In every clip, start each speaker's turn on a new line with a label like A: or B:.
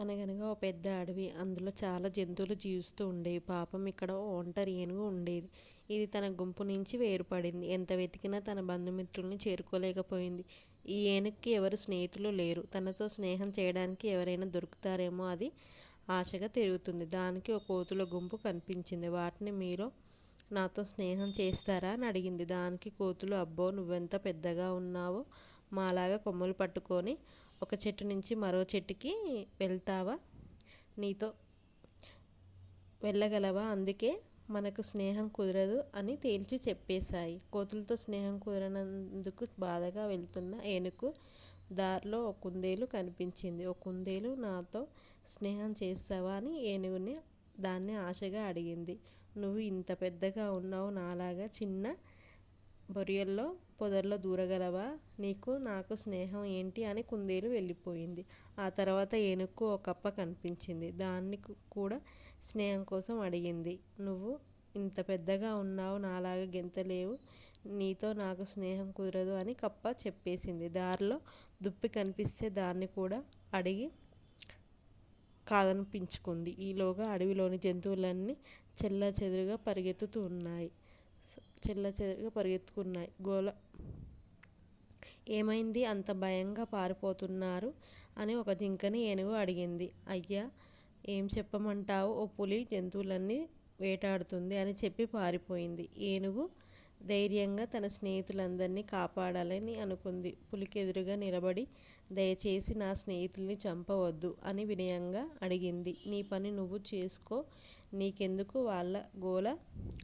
A: అనగనగా ఓ పెద్ద అడవి. అందులో చాలా జంతువులు జీవిస్తూ ఉండేవి. పాపం ఇక్కడ ఒంటరి ఏనుగు ఉండేది. ఇది తన గుంపు నుంచి వేరుపడింది. ఎంత వెతికినా తన బంధుమిత్రుల్ని చేరుకోలేకపోయింది. ఈ ఏనుగుకి ఎవరు స్నేహితులు లేరు. తనతో స్నేహం చేయడానికి ఎవరైనా దొరుకుతారేమో అది ఆశగా తిరుగుతుంది. దానికి ఒక కోతుల గుంపు కనిపించింది. వాటిని మీరు నాతో స్నేహం చేస్తారా అని అడిగింది. దానికి కోతులు అబ్బో నువ్వెంత పెద్దగా ఉన్నావో మాలాగా కొమ్మలు పట్టుకొని ఒక చెట్టు నుంచి మరో చెట్టుకి వెళ్తావా? నీతో వెళ్ళగలవా? అందుకే మనకు స్నేహం కుదరదు అని తేల్చి చెప్పేశాయి. కోతులతో స్నేహం కుదరనందుకు బాధగా వెళ్తున్న ఏనుగు దారిలో ఒక కుందేలు కనిపించింది. ఒక కుందేలు నాతో స్నేహం చేస్తావా? అని ఏనుగుని దాన్ని ఆశగా అడిగింది. నువ్వు ఇంత పెద్దగా ఉన్నావు నాలాగా చిన్న బొరియల్లో పొదల్లో దూరగలవా? నీకు నాకు స్నేహం ఏంటి? అని కుందేలు వెళ్ళిపోయింది. ఆ తర్వాత ఏనుక్కు ఒక కప్ప కనిపించింది. దాన్ని కూడా స్నేహం కోసం అడిగింది. నువ్వు ఇంత పెద్దగా ఉన్నావు నాలాగా గెంతలేవు నీతో నాకు స్నేహం కుదరదు అని కప్ప చెప్పేసింది. దారిలో దుప్పి కనిపిస్తే దాన్ని కూడా అడిగి కాదనిపించుకుంది. ఈలోగా అడవిలోని జంతువులన్నీ చెల్లా చెదురుగా పరిగెత్తుతూ ఉన్నాయి. చెల్ల చెదురుగా పరిగెత్తుకున్నాయి. గోల ఏమైంది? అంత భయంగా పారిపోతున్నారు అని ఒక జింకని ఏనుగు అడిగింది. అయ్యా ఏం చెప్పమంటావు? ఓ పులి జంతువులన్నీ వేటాడుతుంది అని చెప్పి పారిపోయింది. ఏనుగు ధైర్యంగా తన స్నేహితులందరినీ కాపాడాలని అనుకుంది. పులికి ఎదురుగా నిలబడి దయచేసి నా స్నేహితుల్ని చంపవద్దు అని వినయంగా అడిగింది. నీ పని నువ్వు చేసుకో నీకెందుకు వాళ్ళ గోల?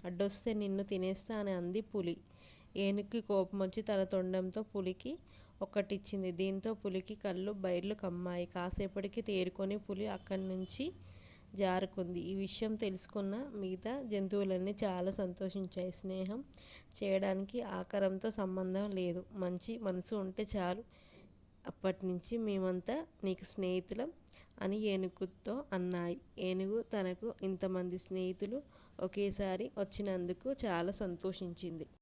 A: అడ్డొస్తే నిన్ను తినేస్తా అని అంది పులి. ఏనుక్కి కోపం వచ్చి తన తొండంతో పులికి ఒక్కటిచ్చింది. దీంతో పులికి కళ్ళు బైర్లు కమ్మాయి. కాసేపటికి తేరుకొని పులి అక్కడి నుంచి జారుకుంది. ఈ విషయం తెలుసుకున్న మిగతా జంతువులన్నీ చాలా సంతోషించాయి. స్నేహం చేయడానికి ఆకారంతో సంబంధం లేదు. మంచి మనసు ఉంటే చాలు. అప్పటి నుంచి మేమంతా నీకు స్నేహితులం అని ఏనుగుతో అన్నాయి. ఏనుగు తనకు ఇంతమంది స్నేహితులు ఒకేసారి వచ్చినందుకు చాలా సంతోషించింది.